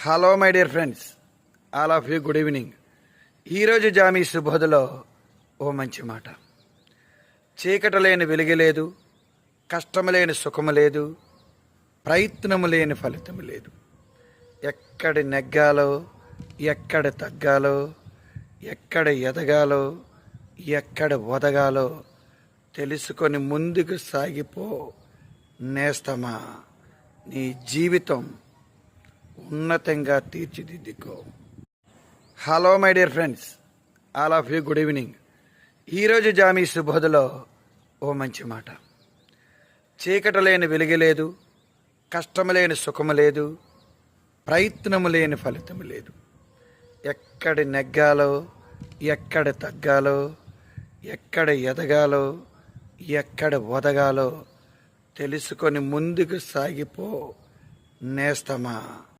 Hello my dear friends all of you good evening ఈరోజు జామీ సుబోధలో ఓ మంచి మాట. చీకట లేని వెలుగు లేదు కష్టము లేని సుఖము లేదు ప్రయత్నము లేని ఫలితము లేదు. ఎక్కడ నెగ్గాలో ఎక్కడ తగ్గాలో ఎక్కడ ఎదగాలో ఎక్కడ ఒదగాలో తెలుసుకొని ముందుకు సాగిపో నేస్తమా. నీ జీవితం ఉన్నతంగా తీర్చిదిద్దుకో. Hello my dear friends all of you good evening ఈరోజు జామీ సుబోధలో ఓ మంచి మాట. చీకట లేని వెలుగు లేదు కష్టము లేని సుఖము లేదు ప్రయత్నము లేని ఫలితము లేదు. ఎక్కడ నెగ్గాలో ఎక్కడ తగ్గాలో ఎక్కడ ఎదగాలో ఎక్కడ వదగాలో తెలుసుకొని ముందుకు సాగిపో నేస్తమా.